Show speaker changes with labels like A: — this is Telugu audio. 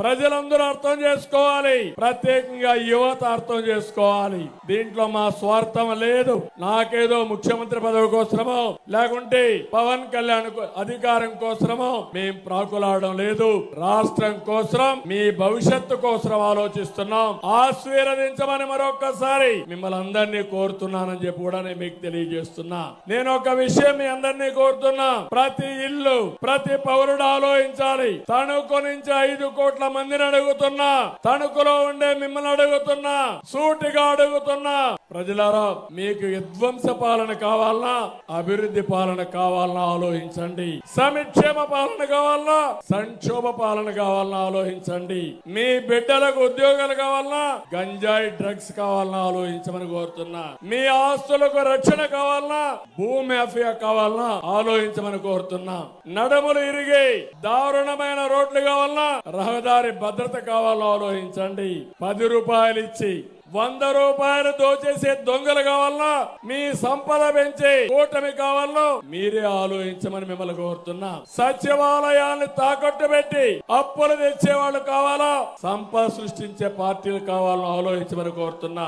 A: ప్రజలందరూ అర్థం చేసుకోవాలి. ప్రత్యేకంగా యువత అర్థం చేసుకోవాలి. దీంట్లో మా స్వార్థం లేదు. నాకేదో ముఖ్యమంత్రి పదవి కోసమో లేకుంటే పవన్ కళ్యాణ్ కో- అధికారం కోసమో మేం ప్రాకులాడడం లేదు. రాష్ట్రం కోసం మీ భవిష్యత్తు కోసం ఆలోచిస్తున్నాం. ఆశీర్వదించమని మరొకసారి మిమ్మల్ని అందరినీ కోరుతున్నానని చెప్పి కూడా నేను మీకు తెలియజేస్తున్నా. నేను ఒక విషయం మీ అందరినీ కోరుతున్నా. ప్రతి ఇల్లు ప్రతి పౌరుడు ఆలోచించాలి. తణుకు నుంచి ఐదు కోట్ల మందిని అడుగుతున్నా. తణుకులో ఉండే మిమ్మల్ని అడుగుతున్నా. సూటిగా అడుగుతున్నా. ప్రజలారా మీకు విధ్వంస పాలన కావాలనా అభివృద్ధి పాలన కావాలనా ఆలోచించండి. సమిక్షేమ పాలన కావాలనా సంక్షోభ పాలన కావాలనా ఆలోచించండి. మీ బిడ్డలకు ఉద్యోగాలు కావాలనా గంజాయి డ్రగ్స్ కావాలనా ఆలోచించమని కోరుతున్నా. మీ ఆస్తులకు రక్షణ కావాలనా భూమి మాఫియా కావాలనా ఆలోచించమని కోరుతున్నా. నడములు ఇరిగి దారుణమైన రోడ్లు కావాలనా రహదారి భద్రత కావాలనా ఆలోచించండి. పది రూపాయలు ఇచ్చి వంద రూపాయలు దోచేసే దొంగలు కావాలన్నా మీ సంపద పెంచే కూటమి కావాలనో మీరే ఆలోచించమని మిమ్మల్ని కోరుతున్నా. సచివాలయాన్ని తాకట్టు పెట్టి అప్పులు తెచ్చే వాళ్ళు కావాలా? సంపద సృష్టించే పార్టీలు కావాలని ఆలోచించమని కోరుతున్నా.